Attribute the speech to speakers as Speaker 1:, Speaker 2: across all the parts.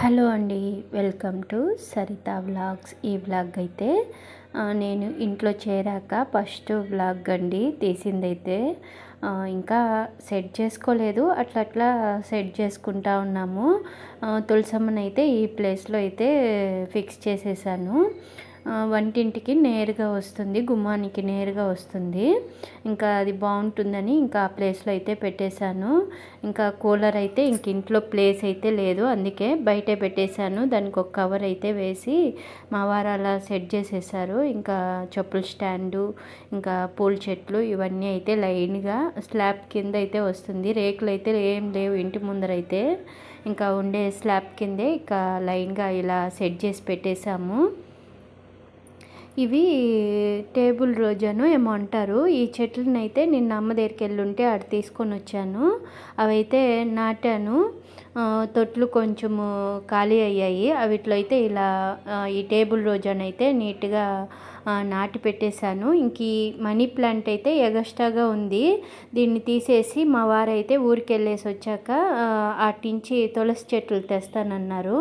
Speaker 1: Hello అండి welcome to Saritha vlogs. ఈ vlog అయితే నేను ఇంట్లో చేరాక ఫస్ట్ వ్లాగ్ అండి తీసిందైతే. ఇంకా సెట్ చేసుకోలేదు అట్లా అట్లా సెట్ చేసుకుంటా ఉన్నాము. తులసమ్మని అయితే ఈ ప్లేస్లో అయితే ఫిక్స్ చేసేసాను. వంటింటికి నేరుగా వస్తుంది గుమ్మానికి నేరుగా వస్తుంది. ఇంకా అది బాగుంటుందని ఇంకా ఆ ప్లేస్లో అయితే పెట్టేశాను. ఇంకా కూలర్ అయితే ఇంక ఇంట్లో ప్లేస్ అయితే లేదు అందుకే బయటే పెట్టేశాను. దానికి ఒక కవర్ అయితే వేసి మా వారు అలా సెట్ చేసేసారు. ఇంకా చెప్పుల స్టాండు ఇంకా పూల చెట్లు ఇవన్నీ అయితే లైన్గా స్లాబ్ కింద అయితే వస్తుంది. రేకులు అయితే ఏం లేవు ఇంటి ముందరైతే ఇంకా ఉండే స్లాబ్ కిందే ఇక లైన్గా ఇలా సెట్ చేసి పెట్టేశాము. ఇవి టేబుల్ రోజాను ఏమో అంటారు. ఈ చెట్లను అయితే నిన్న అమ్మ దగ్గరికి వెళ్ళుంటే ఆడ తీసుకొని వచ్చాను. అవైతే నాటాను. తొట్లు కొంచెము ఖాళీ అయ్యాయి. అవిట్లో అయితే ఇలా ఈ టేబుల్ రోజానైతే నీట్గా నాటి పెట్టేశాను. ఇంక ఈ మనీ ప్లాంట్ అయితే ఎగస్ట్రాగా ఉంది. దీన్ని తీసేసి మా వారైతే ఊరికి వెళ్ళేసి వచ్చాక అటించి తులసి చెట్లు తెస్తానన్నారు.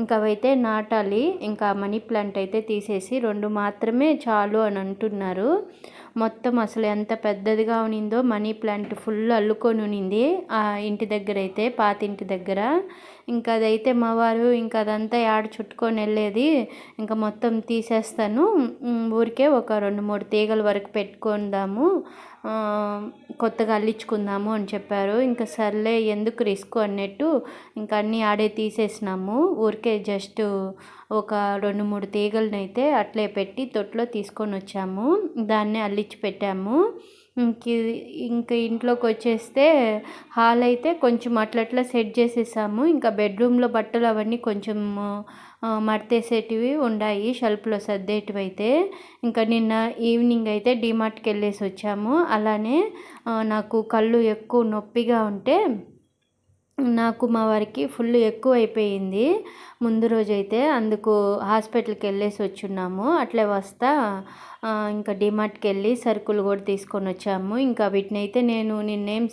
Speaker 1: ఇంకా అవైతే నాటాలి. ఇంకా మనీ ప్లాంట్ అయితే తీసేసి రెండు మాత్రమే చాలు అని అంటున్నారు. మొత్తం అసలు ఎంత పెద్దదిగా ఉనిందో మనీ ప్లాంట్ ఫుల్ అల్లుకొని ఉనింది. ఆ ఇంటి దగ్గర అయితే పాత ఇంటి దగ్గర. ఇంకా అదైతే మా వారు ఇంకా అదంతా యాడ చుట్టుకొని వెళ్ళేది ఇంకా మొత్తం తీసేస్తాను. ఊరికే ఒక రెండు మూడు తీగల వరకు పెట్టుకుందాము. కొత్తగా అల్లించుకుందాము అని చెప్పారు. ఇంకా సర్లే ఎందుకు రిస్క్ అన్నట్టు ఇంకా అన్నీ ఆడే తీసేసినాము. ఊరికే జస్ట్ ఒక రెండు మూడు తీగలనైతే అట్లే పెట్టి తొట్లో తీసుకొని వచ్చాము. దాన్నే అల్లించి పెట్టాము. ఇంక ఇంక ఇంట్లోకి వచ్చేస్తే హాల్ అయితే కొంచెం అట్లట్లా సెట్ చేసేసాము. ఇంకా బెడ్రూమ్లో బట్టలు అవన్నీ కొంచెం మడతేసేటివి ఉన్నాయి షెల్ఫ్లో సర్దేటివి అయితే ఇంకా నిన్న ఈవినింగ్ అయితే డిమార్ట్కి వెళ్ళేసి వచ్చాము అలానే నాకు కళ్ళు ఎక్కువ నొప్పిగా ఉంటే నాకు మా వారికి ఫుల్ ఎక్కువ అయిపోయింది ముందు రోజైతే అందుకు హాస్పిటల్కి వెళ్ళేసి వచ్చున్నాము. అట్లే వస్తా ఇంకా డిమార్ట్కి వెళ్ళి సరుకులు కూడా తీసుకొని వచ్చాము. ఇంకా వీటిని అయితే నేను నిన్నేం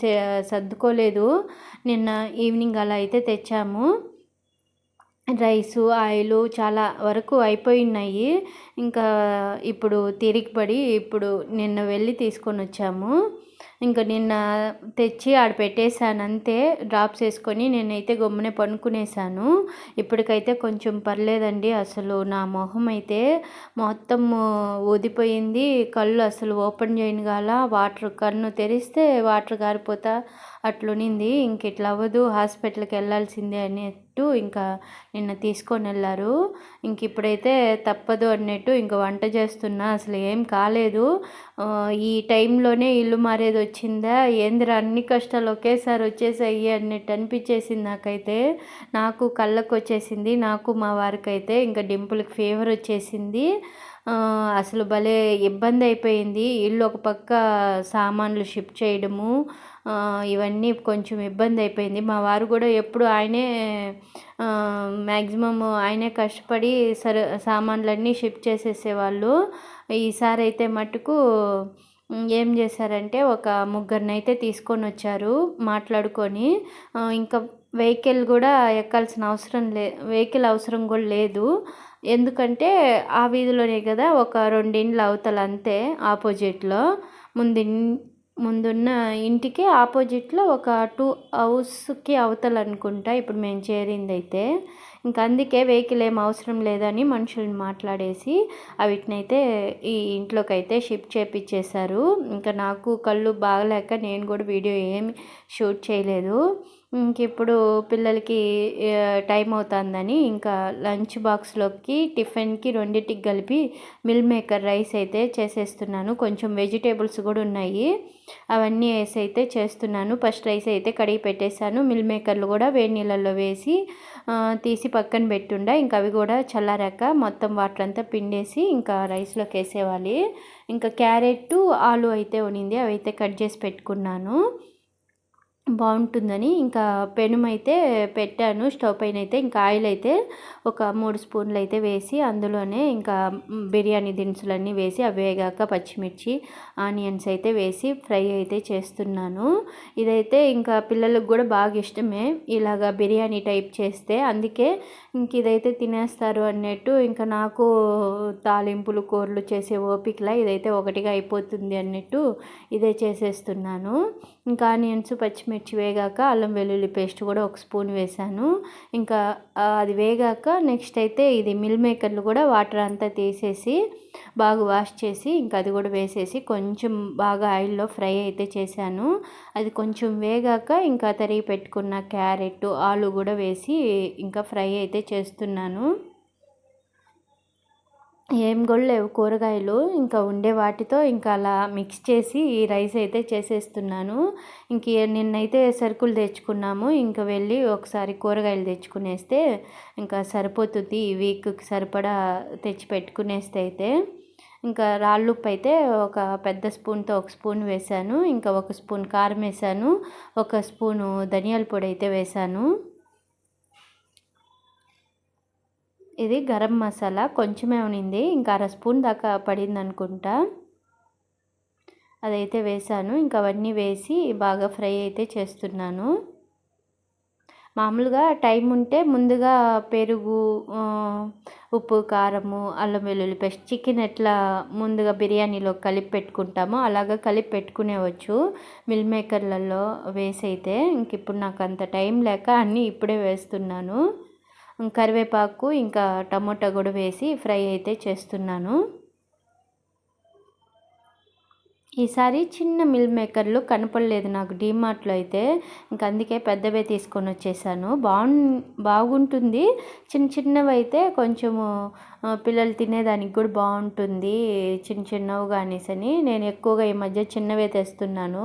Speaker 1: సర్దుకోలేదు. నిన్న ఈవినింగ్ అలా అయితే తెచ్చాము. రైసు ఆయిల్ చాలా వరకు అయిపోయినాయి ఇంకా ఇప్పుడు తిరిగి పడి ఇప్పుడు నిన్న వెళ్ళి తీసుకొని వచ్చాము. ఇంకా నిన్న తెచ్చి ఆడ పెట్టేశాను అంతే డ్రాప్స్ వేసుకొని నేనైతే గమ్మునే పనుకునేసాను ఇప్పటికైతే కొంచెం పర్లేదండి అసలు నా మొహం అయితే మొత్తం ఊదిపోయింది. కళ్ళు అసలు ఓపెన్ చేయను గాల వాటర్ కన్ను తెరిస్తే వాటర్ గారిపోతా అట్లునింది. ఇంక ఇట్లా అవ్వదు హాస్పిటల్కి వెళ్ళాల్సిందే అన్నట్టు ఇంకా నిన్న తీసుకొని వెళ్ళారు. ఇంక ఇప్పుడైతే తప్పదు అన్నట్టు ఇంక వంట చేస్తున్నా అసలు ఏం కాలేదు. ఈ టైంలోనే ఇల్లు మారేది వచ్చిందా? ఏందిరా అన్ని కష్టాలు ఒకేసారి వచ్చేసాయి అన్నట్టు అనిపించేసింది నాకైతే. నాకు కళ్ళకు వచ్చేసింది నాకు మా వారికి అయితే ఇంకా డింపుల్కి ఫీవర్ వచ్చేసింది. అసలు భలే ఇబ్బంది అయిపోయింది. ఇల్లు ఒక పక్క సామాన్లు షిఫ్ట్ చేయడము ఇవన్నీ కొంచెం ఇబ్బంది అయిపోయింది. మా వారు కూడా ఎప్పుడు ఆయనే మ్యాక్సిమమ్ ఆయనే కష్టపడి సర సామాన్లన్నీ షిఫ్ట్ చేసేసేవాళ్ళు. ఈసారి అయితే మటుకు ఏం చేశారంటే ఒక ముగ్గురినైతే తీసుకొని వచ్చారు మాట్లాడుకొని. ఇంకా వెహికల్ కూడా ఎక్కాల్సిన అవసరం లే వెహికల్ అవసరం కూడా లేదు. ఎందుకంటే ఆ వీధిలోనే కదా ఒక రెండిండ్లు అవతల అంతే ఆపోజిట్లో. ముందు ముందున్న ఇంటికి ఆపోజిట్లో ఒక టూ హౌస్కి అవతల అనుకుంటా ఇప్పుడు మేము చేరింది అయితే ఇంకా అందుకే వెహికల్ ఏం అవసరం లేదని మనుషుల్ని మాట్లాడేసి అవిటినైతే ఈ ఇంట్లోకి అయితే షిఫ్ట్ చేపించేశారు ఇంకా నాకు కళ్ళు బాగలేక నేను కూడా వీడియో ఏమి షూట్ చేయలేదు. ఇంక ఇప్పుడు పిల్లలకి టైం అవుతుందని ఇంకా లంచ్ బాక్స్లోకి టిఫిన్కి రెండింటికి కలిపి మిల్ మేకర్ రైస్ అయితే చేసేస్తున్నాను. కొంచెం వెజిటేబుల్స్ కూడా ఉన్నాయి. అవన్నీ వేసి అయితే చేస్తున్నాను. ఫస్ట్ రైస్ అయితే కడిగి పెట్టేశాను. మిల్ మేకర్లు కూడా వేడి నీళ్ళల్లో వేసి తీసి పక్కన పెట్టుండే. ఇంకా అవి కూడా చల్లారాక మొత్తం వాటర్ అంతా పిండేసి ఇంకా రైస్లోకి వేసేవాలి ఇంకా క్యారెట్ ఆలు అయితే ఉనింది. అవి అయితే కట్ చేసి పెట్టుకున్నాను. బాగుంటుందని ఇంకా పెనం అయితే పెట్టాను స్టవ్ పైన అయితే ఇంకా ఆయిల్ అయితే ఒక మూడు స్పూన్లు అయితే వేసి అందులోనే ఇంకా బిర్యానీ దినుసులన్నీ వేసి అవి వేగాక పచ్చిమిర్చి ఆనియన్స్ అయితే వేసి ఫ్రై అయితే చేస్తున్నాను. ఇదైతే ఇంకా పిల్లలకు కూడా బాగా ఇష్టమే. ఇలాగా బిర్యానీ టైప్ చేస్తే అందుకే ఇంక ఇదైతే తినేస్తారు అన్నట్టు ఇంకా నాకు తాలింపులు కూరలు చేసే ఓపికలా ఇదైతే ఒకటిగా అయిపోతుంది అన్నట్టు ఇదే చేసేస్తున్నాను. ఇంకా ఆనియన్స్ పచ్చిమిర్చి వేగాక అల్లం వెల్లుల్లి పేస్ట్ కూడా ఒక స్పూన్ వేసాను ఇంకా అది వేగాక నెక్స్ట్ అయితే ఇది మిల్ మేకర్లు కూడా వాటర్ అంతా తీసేసి బాగా వాష్ చేసి ఇంకా అది కూడా వేసేసి కొంచెం బాగా ఆయిల్లో ఫ్రై అయితే చేశాను. అది కొంచెం వేగాక ఇంకా తరిగి పెట్టుకున్న క్యారెట్ ఆలు కూడా వేసి ఇంకా ఫ్రై అయితే చేస్తున్నాను. ఏం కూడా లేవు కూరగాయలు. ఇంకా ఉండే వాటితో ఇంకా అలా మిక్స్ చేసి ఈ రైస్ అయితే చేసేస్తున్నాను. ఇంక నిన్నైతే సరుకులు తెచ్చుకున్నాము. ఇంకా వెళ్ళి ఒకసారి కూరగాయలు తెచ్చుకునేస్తే ఇంకా సరిపోతుంది. ఈ వీక్కి సరిపడా తెచ్చి పెట్టుకునేస్తే అయితే. ఇంకా రాళ్ళుప్పు అయితే ఒక పెద్ద స్పూన్తో ఒక స్పూన్ వేశాను. ఇంకా ఒక స్పూన్ కారం వేసాను ఒక స్పూను ధనియాల పొడి అయితే వేశాను. ఇది గరం మసాలా. కొంచెమే ఉనింది. ఇంకా అర స్పూన్ దాకా పడింది అనుకుంటా. అదైతే వేసాను. ఇంకా అవన్నీ వేసి బాగా ఫ్రై అయితే చేస్తున్నాను. మామూలుగా టైం ఉంటే ముందుగా పెరుగు ఉప్పు కారము అల్లం వెల్లుల్లి పేస్ట్ చికెన్ ఎట్లా ముందుగా బిర్యానీలో కలిపి పెట్టుకుంటామో అలాగా కలిపి పెట్టుకునేవచ్చు. మిల్ మేకర్లలో వేసి అయితే ఇంక ఇప్పుడు నాకు అంత టైం లేక అన్నీ ఇప్పుడే వేస్తున్నాను. కరివేపాకు ఇంకా టమోటా కూడా వేసి ఫ్రై అయితే చేస్తున్నాను. ఈసారి చిన్న మిల్ మేకర్లు కనపడలేదు నాకు డీమార్ట్లో అయితే. ఇంకా అందుకే పెద్దవే తీసుకొని వచ్చేసాను. బాగు బాగుంటుంది. చిన్న చిన్నవి అయితే కొంచెము పిల్లలు తినేదానికి కూడా బాగుంటుంది. చిన్న చిన్నవిగా అనేసని నేను ఎక్కువగా ఈ మధ్య చిన్నవే తెస్తున్నాను.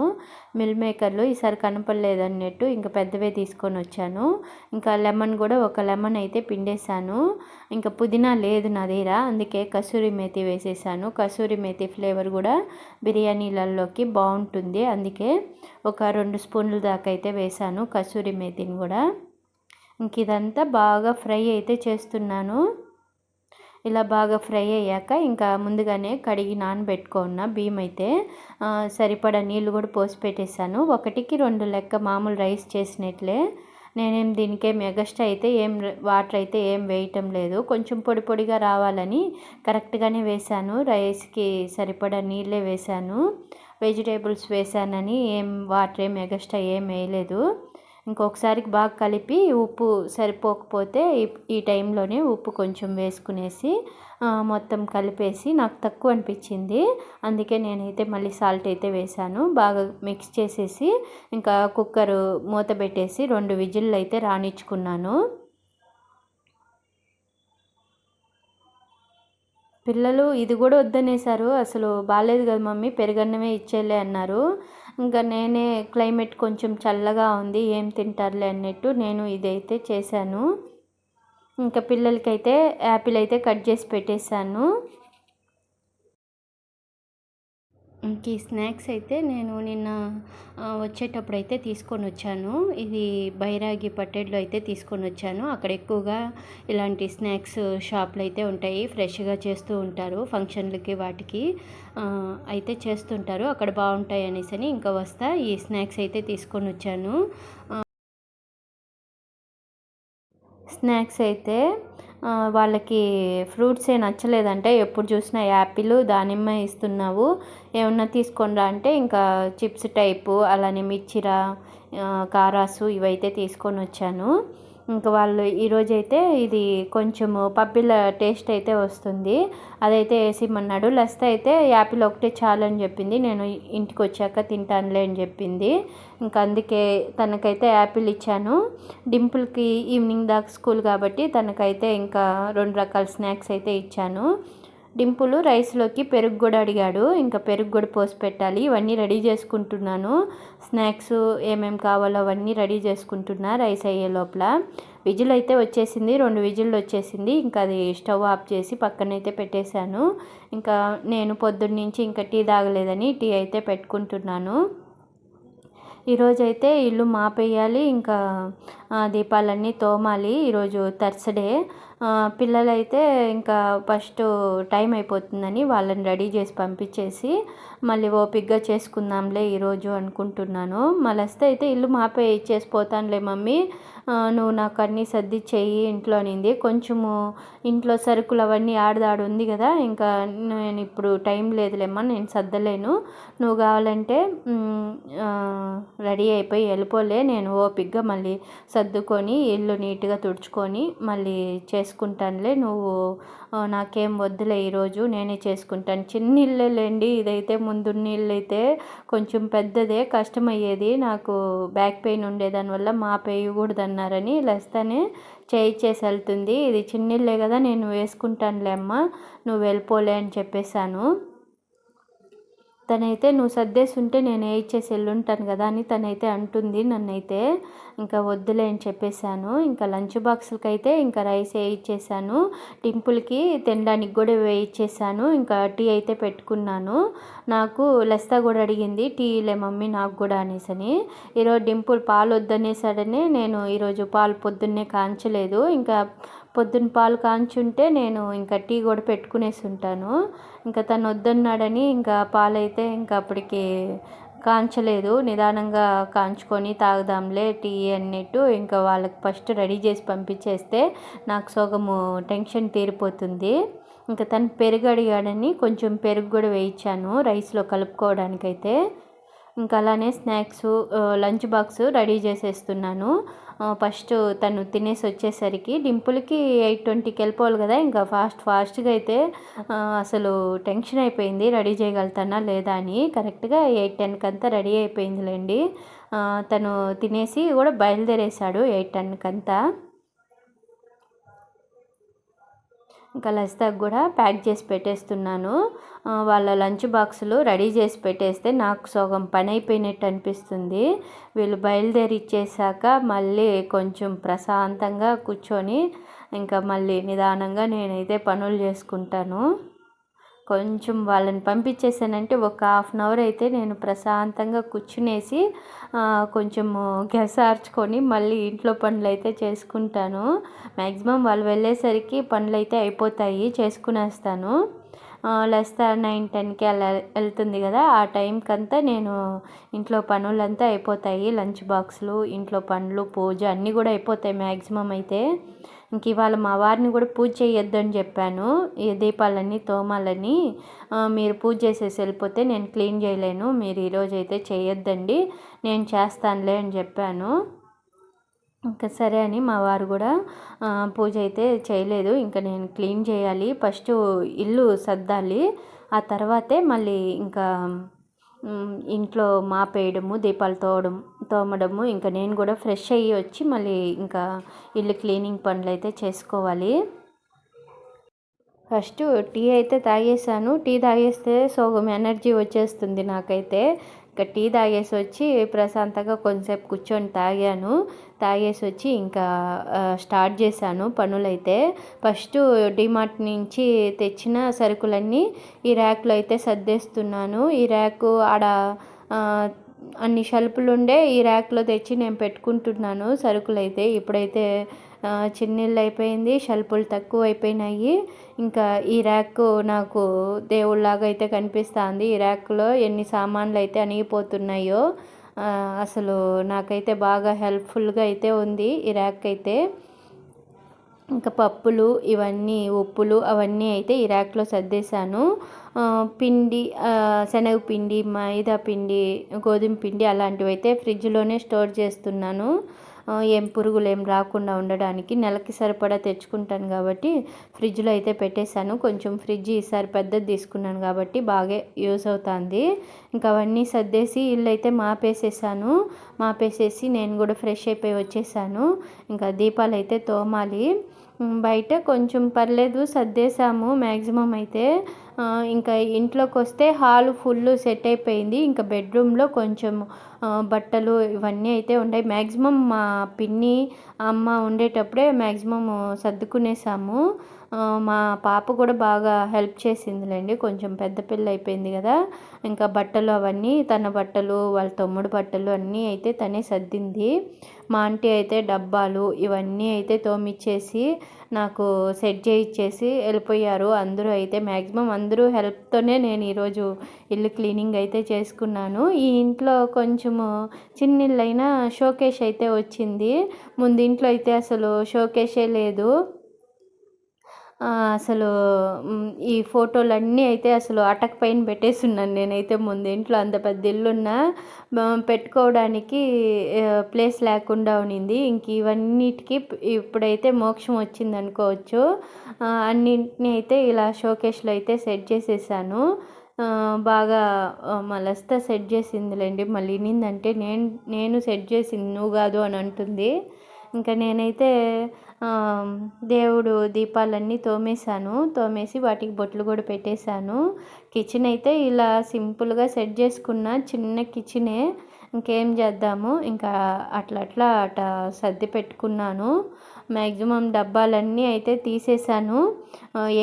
Speaker 1: మిల్ మేకర్లు ఈసారి కనపడలేదు అన్నట్టు ఇంకా పెద్దవే తీసుకొని వచ్చాను. ఇంకా లెమన్ కూడా ఒక లెమన్ అయితే పిండేశాను. ఇంకా పుదీనా లేదు నా దగ్గర. అందుకే కసూరి మేతి వేసేసాను. కసూరి మేతి ఫ్లేవర్ కూడా బిర్యానీలలోకి బాగుంటుంది. అందుకే ఒక రెండు స్పూన్ల దాకా అయితే వేసాను కసూరి మేతిని కూడా. ఇంక ఇదంతా బాగా ఫ్రై అయితే చేస్తున్నాను. ఇలా బాగా ఫ్రై అయ్యాక ఇంకా ముందుగానే కడిగి నానబెట్టుకున్న బియ్యం అయితే సరిపడా నీళ్ళు కూడా పోసి పెట్టేశాను. ఒకటికి రెండు లెక్క మామూలు రైస్ చేసినట్లే. నేనేం దీనికేం ఎగస్ట్రా అయితే ఏం వాటర్ అయితే ఏం వేయటం లేదు. కొంచెం పొడి పొడిగా రావాలని కరెక్ట్గానే వేశాను. రైస్కి సరిపడా నీళ్ళే వేశాను. వెజిటేబుల్స్ వేశానని ఏం వాటర్ ఏం ఎగస్ట్రా ఏం వేయలేదు. ఇంకొకసారి బాగా కలిపి ఉప్పు సరిపోకపోతే ఈ టైంలోనే ఉప్పు కొంచెం వేసుకునేసి మొత్తం కలిపేసి నాకు తక్కువ అనిపించింది. అందుకే నేనైతే మళ్ళీ సాల్ట్ అయితే వేసాను బాగా మిక్స్ చేసేసి ఇంకా కుక్కర్ మూత పెట్టేసి రెండు విజిల్లు అయితే రాణించుకున్నాను పిల్లలు ఇది కూడా వద్దనేసారు అసలు బాగాలేదు కదా మమ్మీ పెరుగన్నమే ఇచ్చేలే అన్నారు. ఇంకా నేనే క్లైమేట్ కొంచెం చల్లగా ఉంది ఏం తింటారులే అన్నట్టు నేను ఇదైతే చేశాను. ఇంకా పిల్లలకైతే యాపిల్ అయితే కట్ చేసి పెట్టేశాను ఇంక ఈ స్నాక్స్ అయితే నేను నిన్న వచ్చేటప్పుడు అయితే తీసుకొని వచ్చాను. ఇది బైరాగి పట్టెడ్లో అయితే తీసుకొని వచ్చాను. అక్కడ ఎక్కువగా ఇలాంటి స్నాక్స్ షాపులు అయితే ఉంటాయి. ఫ్రెష్గా చేస్తూ ఉంటారు. ఫంక్షన్లకి వాటికి అయితే చేస్తుంటారు. అక్కడ బాగుంటాయి అనేసి అని ఇంకా వస్తా. ఈ స్నాక్స్ అయితే తీసుకొని వచ్చాను. స్నాక్స్ అయితే వాళ్ళకి ఫ్రూట్సే నచ్చలేదంటే ఎప్పుడు చూసినా యాపిల్ దానిమ్మ ఇస్తున్నావు ఏమన్నా తీసుకోండి అంటే ఇంకా చిప్స్ టైపు అలానే మిర్చిరా కారాసు ఇవైతే తీసుకొని వచ్చాను ఇంకా వాళ్ళు ఈరోజైతే ఇది కొంచెము పప్పిల టేస్ట్ అయితే వస్తుంది. అదైతే వేసిమన్నాడు లస్త అయితే యాపిల్ ఒకటే చాలు అని చెప్పింది. నేను ఇంటికి వచ్చాక తింటానులే అని చెప్పింది. ఇంకా అందుకే తనకైతే యాపిల్ ఇచ్చాను. డింపుల్కి ఈవినింగ్ దాకా స్కూల్ కాబట్టి తనకైతే ఇంకా రెండు రకాల స్నాక్స్ అయితే ఇచ్చాను. డింపులు రైస్లోకి పెరుగు కూడా అడిగాడు. ఇంకా పెరుగు కూడా పోసి పెట్టాలి. ఇవన్నీ రెడీ చేసుకుంటున్నాను. స్నాక్స్ ఏమేమి కావాలో అవన్నీ రెడీ చేసుకుంటున్నా రైస్ అయ్యే లోపల. విజిల్ అయితే వచ్చేసింది. రెండు విజిల్లు వచ్చేసింది. ఇంకా అది స్టవ్ ఆఫ్ చేసి పక్కనైతే పెట్టేశాను. ఇంకా నేను పొద్దున్న నుంచి ఇంకా టీ తాగలేదని టీ అయితే పెట్టుకుంటున్నాను. ఈరోజైతే ఇల్లు మాపేయాలి. ఇంకా దీపాలన్నీ తోమాలి. ఈరోజు థర్స్డే. పిల్లలైతే ఇంకా ఫస్ట్ టైం అయిపోతుందని వాళ్ళని రెడీ చేసి పంపించేసి మళ్ళీ ఓపిక్గా చేసుకుందాంలే ఈరోజు అనుకుంటున్నాను. మళ్ళీ వస్తే అయితే ఇల్లు మాపే ఇచ్చేసి పోతానులే మమ్మీ నువ్వు నాకు అన్నీ సర్ది చెయ్యి ఇంట్లో అనింది. కొంచెము ఇంట్లో సరుకులు అవన్నీ ఆడదాడు ఉంది కదా ఇంకా నేను ఇప్పుడు టైం లేదులేమ్మా నేను సర్దలేను. నువ్వు కావాలంటే రెడీ అయిపోయి వెళ్ళిపోలే. నేను ఓపిక్గా మళ్ళీ సర్దుకొని ఇల్లు నీట్గా తుడుచుకొని మళ్ళీ చేసుకుంటానులే నువ్వు నాకేం వద్దులే ఈరోజు నేనే చేసుకుంటాను. చిన్న ఇల్లేలేండి ఇదైతే ముందున్న ఇల్లు అయితే కొంచెం పెద్దదే కష్టమయ్యేది. నాకు బ్యాక్ పెయిన్ ఉండేదానివల్ల మా పేయకూడదన్నారని లేస్తేనే చేయిచ్చేసి వెళ్తుంది. ఇది చిన్నిళ్ళే కదా నేను వేసుకుంటానులే అమ్మ నువ్వు వెళ్ళిపోలే అని చెప్పేశాను. తనైతే నువ్వు సర్దేసి ఉంటే నేను ఏ ఇచ్చేసి వెళ్ళుంటాను కదా అని తనైతే అంటుంది నన్నైతే. ఇంకా వద్దులే అని చెప్పేశాను. ఇంకా లంచ్ బాక్స్లకి అయితే ఇంకా రైస్ వేయించేసాను టింపుల్కి తినడానికి కూడా వేయించేసాను ఇంకా టీ అయితే పెట్టుకున్నాను. నాకు లెస్తా కూడా అడిగింది. టీ లే మమ్మీ నాకు కూడా అనేసని ఈరోజు డింపుల్ పాలు వద్దనేసాడని నేను ఈరోజు పాలు పొద్దున్నే కాంచలేదు. ఇంకా పొద్దున్న పాలు కాంచుంటే నేను ఇంకా టీ కూడా పెట్టుకునేసి ఉంటాను. ఇంకా తను వద్దన్నాడని ఇంకా పాలైతే ఇంకా అప్పటికి కాంచలేదు. నిదానంగా కాంచుకొని తాగుదాంలే టీ అన్నట్టు ఇంకా వాళ్ళకి ఫస్ట్ రెడీ చేసి పంపించేస్తే నాకు సోగము టెన్షన్ తీరిపోతుంది. ఇంకా తను పెరుగు అడిగాడని కొంచెం పెరుగు కూడా వేయించాను రైస్లో కలుపుకోవడానికైతే. ఇంకా అలానే స్నాక్స్ లంచ్ బాక్స్ రెడీ చేసేస్తున్నాను. ఫస్ట్ తను తినేసి వచ్చేసరికి డింపుల్కి ఎయిట్ ట్వంటీకి వెళ్ళిపోవాలి కదా ఇంకా ఫాస్ట్ ఫాస్ట్గా అయితే అసలు టెన్షన్ అయిపోయింది రెడీ చేయగలుగుతానా లేదా అని. కరెక్ట్గా ఎయిట్ టెన్కి అంతా రెడీ అయిపోయిందిలేండి. తను తినేసి కూడా బయలుదేరేశాడు ఎయిట్ టెన్కి అంతా. ఇంకా లసితకు కూడా ప్యాక్ చేసి పెట్టేస్తున్నాను. వాళ్ళ లంచ్ బాక్సులు రెడీ చేసి పెట్టేస్తే నాకు సగం పని అయిపోయినట్టు అనిపిస్తుంది. వీళ్ళు బయలుదేరి ఇచ్చేసాక మళ్ళీ కొంచెం ప్రశాంతంగా కూర్చొని ఇంకా మళ్ళీ నిదానంగా నేనైతే పనులు చేసుకుంటాను. కొంచెం వాళ్ళని పంపించేసానంటే ఒక హాఫ్ అన్ అవర్ అయితే నేను ప్రశాంతంగా కూర్చునేసి కొంచెం గెసార్చుకొని మళ్ళీ ఇంట్లో పనులు అయితే చేసుకుంటాను. మ్యాక్సిమం వాళ్ళు వెళ్ళేసరికి పనులు అయితే అయిపోతాయి చేసుకునేస్తాను. లెస్తా నైన్ టెన్కి అలా వెళ్తుంది కదా ఆ టైంకి అంతా నేను ఇంట్లో పనులంతా అయిపోతాయి. లంచ్ బాక్స్లు ఇంట్లో పనులు పూజ అన్నీ కూడా అయిపోతాయి మ్యాక్సిమం అయితే. ఇంక ఇవాళ మా వారిని కూడా పూజ చేయొద్దని చెప్పాను. ఈ దీపాలని తోమాలని మీరు పూజ చేసేసి వెళ్ళిపోతే నేను క్లీన్ చేయలేను మీరు ఈరోజు అయితే చేయొద్దండి నేను చేస్తానులే అని చెప్పాను. ఇంకా సరే అని మా వారు కూడా పూజ అయితే చేయలేదు ఇంకా నేను క్లీన్ చేయాలి ఫస్ట్ ఇల్లు సర్దాలి ఆ తర్వాతే మళ్ళీ ఇంకా ఇంట్లో మాపేయడము దీపాలు తోవడం తోమడము ఇంకా నేను కూడా ఫ్రెష్ అయ్యి వచ్చి మళ్ళీ ఇంకా ఇల్లు క్లీనింగ్ పనులు అయితే చేసుకోవాలి. ఫస్ట్ టీ అయితే తాగేసాను. టీ తాగేస్తే సోగం ఎనర్జీ వచ్చేస్తుంది నాకైతే. ఇంకా టీ తాగేసి వచ్చి ప్రశాంతంగా కొంచెంసేపు కూర్చొని తాగాను. తాగేసి వచ్చి ఇంకా స్టార్ట్ చేశాను పనులైతే. ఫస్ట్ డిమార్ట్ నుంచి తెచ్చిన సరుకులన్నీ ఈ ర్యాక్లో అయితే సర్దేస్తున్నాను. ఈ ర్యాకు ఆడ అన్ని షెల్ఫ్లు ఉండే ఈ ర్యాక్లో తెచ్చి నేను పెట్టుకుంటున్నాను. సరుకులు అయితే ఇప్పుడైతే చిన్నీళ్ళు అయిపోయింది షెల్ఫ్లు తక్కువ అయిపోయినాయి ఇంకా ఈ ర్యాక్ నాకు దేవుళ్ళలాగా అయితే కనిపిస్తుంది. ఈ ర్యాక్లో ఎన్ని సామాన్లు అయితే అణిగిపోతున్నాయో అసలు నాకైతే బాగా హెల్ప్ఫుల్గా అయితే ఉంది ఈ ర్యాక్ అయితే ఇంకా పప్పులు ఇవన్నీ ఉప్పులు అవన్నీ అయితే ఈ ర్యాక్లో సర్దేశాను. పిండి శనగపిండి మైదా పిండి గోధుమ పిండి అలాంటివి అయితే ఫ్రిడ్జ్లోనే స్టోర్ చేస్తున్నాను. ఏం పురుగులు ఏం రాకుండా ఉండడానికి నెలకి సరిపడా తెచ్చుకుంటాను కాబట్టి ఫ్రిడ్జ్లో అయితే పెట్టేశాను. కొంచెం ఫ్రిడ్జ్ ఈసారి పెద్దది తీసుకున్నాను కాబట్టి బాగా యూస్ అవుతుంది. ఇంకా అవన్నీ సర్దేసి ఇల్లు అయితే మాపేసేసాను. మాపేసేసి నేను కూడా ఫ్రెష్ అయిపోయి వచ్చేసాను. ఇంకా దీపాలు అయితే తోమాలి బయట కొంచెం పర్లేదు సర్దేశాము. మ్యాక్సిమం అయితే ఇంకా ఇంట్లోకి వస్తే హాల్ ఫుల్ సెట్ అయిపోయింది. ఇంకా బెడ్రూమ్లో కొంచెం బట్టలు ఇవన్నీ అయితే ఉన్నాయి మ్యాక్సిమం మా పిన్ని అమ్మ ఉండేటప్పుడే మ్యాక్సిమం సర్దుకునేసాము. మా పాప కూడా బాగా హెల్ప్ చేసిందిలేండి. కొంచెం పెద్ద పిల్ల అయిపోయింది కదా. ఇంకా బట్టలు అవన్నీ తన బట్టలు వాళ్ళ తమ్ముడు బట్టలు అన్నీ అయితే తనే సర్దింది. మా ఆంటీ అయితే డబ్బాలు ఇవన్నీ అయితే తోమిచ్చేసి నాకు సెట్ చేయించేసి వెళ్ళిపోయారు. అందరూ అయితే మ్యాక్సిమం అందరూ హెల్ప్తోనే నేను ఈరోజు ఇల్లు క్లీనింగ్ అయితే చేసుకున్నాను. ఈ ఇంట్లో కొంచెము చిన్నిళ్ళైనా షోకేష్ అయితే వచ్చింది. ముందు ఇంట్లో అయితే అసలు షోకేషే లేదు. అసలు ఈ ఫోటోలన్నీ అయితే అసలు అటక పైన పెట్టేస్తున్నాను నేనైతే ముందు. ఇంట్లో అంత పెద్ద ఇల్లున్న పెట్టుకోవడానికి ప్లేస్ లేకుండా ఉన్నింది ఇంక ఇవన్నిటికి ఇప్పుడైతే మోక్షం వచ్చింది అనుకోవచ్చు అన్నింటినీ అయితే ఇలా షోకేస్లో అయితే సెట్ చేసేసాను. బాగా మలస్తా సెట్ చేసిందిలేండి. మళ్ళీ ఇనిందంటే నేను నేను సెట్ చేసింది నువ్వు కాదు అని అంటుంది. ఇంకా నేనైతే దేవుడు దీపాలన్నీ తోమేశాను. తోమేసి వాటికి బొట్లు కూడా పెట్టేశాను. కిచెన్ అయితే ఇలా సింపుల్గా సెట్ చేసుకున్న చిన్న కిచెనే ఇంకేం చేద్దాము ఇంకా అట్లా అట్లా అట సర్ది పెట్టుకున్నాను. మ్యాక్సిమం డబ్బాలన్నీ అయితే తీసేసాను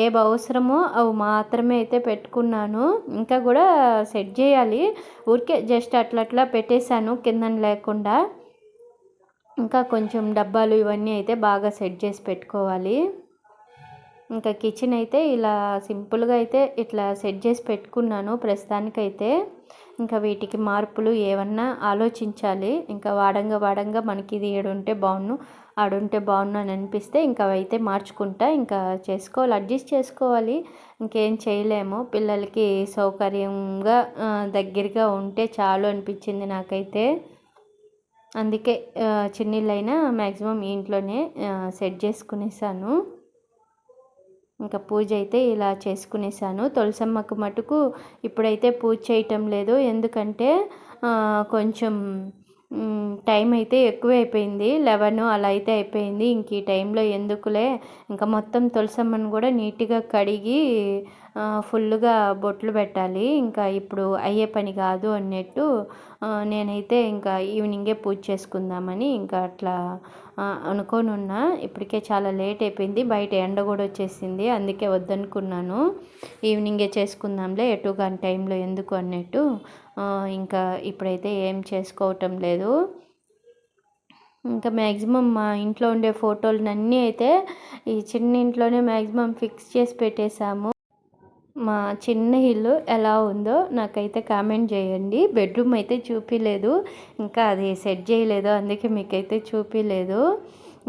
Speaker 1: ఏవి అవసరమో అవి మాత్రమే అయితే పెట్టుకున్నాను. ఇంకా కూడా సెట్ చేయాలి. ఊరికే జస్ట్ అట్లా అట్లా పెట్టేశాను కిందన లేకుండా. ఇంకా కొంచెం డబ్బాలు ఇవన్నీ అయితే బాగా సెట్ చేసి పెట్టుకోవాలి. ఇంకా కిచెన్ అయితే ఇలా సింపుల్గా అయితే ఇట్లా సెట్ చేసి పెట్టుకున్నాను ప్రస్తుతానికైతే. ఇంకా వీటికి మార్పులు ఏమన్నా ఆలోచించాలి. ఇంకా వాడంగా వాడంగా మనకి ఇది ఏడుంటే బాగున్ను ఆడుంటే బాగున్ను అని అనిపిస్తే ఇంకా అయితే మార్చుకుంటా ఇంకా చేసుకోవాలి అడ్జస్ట్ చేసుకోవాలి. ఇంకేం చేయలేము. పిల్లలకి సౌకర్యంగా దగ్గరగా ఉంటే చాలు అనిపించింది నాకైతే. అందుకే చిన్నీళ్ళైనా మ్యాక్సిమం ఇంట్లోనే సెట్ చేసుకునేసాను. ఇంకా పూజ అయితే ఇలా చేసుకునేసాను. తులసమ్మకు మటుకు ఇప్పుడైతే పూజ చేయటం లేదు. ఎందుకంటే కొంచెం టైం అయితే ఎక్కువ అయిపోయింది లెవెన్ అలా అయితే అయిపోయింది. ఇంక ఈ టైంలో ఎందుకులే? ఇంకా మొత్తం తులసమ్మను కూడా నీట్గా కడిగి ఫుల్గా బొట్లు పెట్టాలి. ఇంకా ఇప్పుడు అయ్యే పని కాదు అన్నట్టు నేనైతే ఇంకా ఈవినింగే పూజ చేసుకుందామని ఇంకా అట్లా అనుకోని ఉన్నా ఇప్పటికే చాలా లేట్ అయిపోయింది. బయట ఎండ కూడా వచ్చేసింది. అందుకే వద్దనుకున్నాను. ఈవినింగే చేసుకుందాంలే. ఎటు కానీ టైంలో ఎందుకు అన్నట్టు ఇంకా ఇప్పుడైతే ఏం చేసుకోవటం లేదు. ఇంకా మ్యాక్సిమం మా ఇంట్లో ఉండే ఫోటోలన్నీ అయితే ఈ చిన్న ఇంట్లోనే మ్యాక్సిమం ఫిక్స్ చేసి పెట్టేశాము. మా చిన్న ఇల్లు ఎలా ఉందో నాకైతే కామెంట్ చేయండి. బెడ్రూమ్ అయితే చూపించలేదు ఇంకా అది సెట్ చేయలేదు. అందుకే మీకైతే చూపించలేదు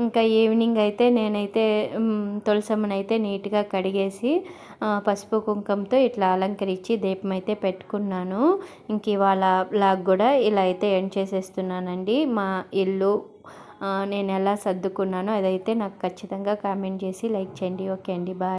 Speaker 1: ఇంకా ఈవినింగ్ అయితే నేనైతే తులసమ్మని అయితే నీట్గా కడిగేసి పసుపు కుంకంతో ఇట్లా అలంకరించి దీపం అయితే పెట్టుకున్నాను. ఇంక ఇవాళ బ్లాగ్ కూడా ఇలా అయితే ఎండ్ చేసేస్తున్నానండి. మా ఇల్లు నేను ఎలా సర్దుకున్నానో అదైతే నాకు ఖచ్చితంగా కామెంట్ చేసి లైక్ చేయండి. ఓకే అండి. బాయ్.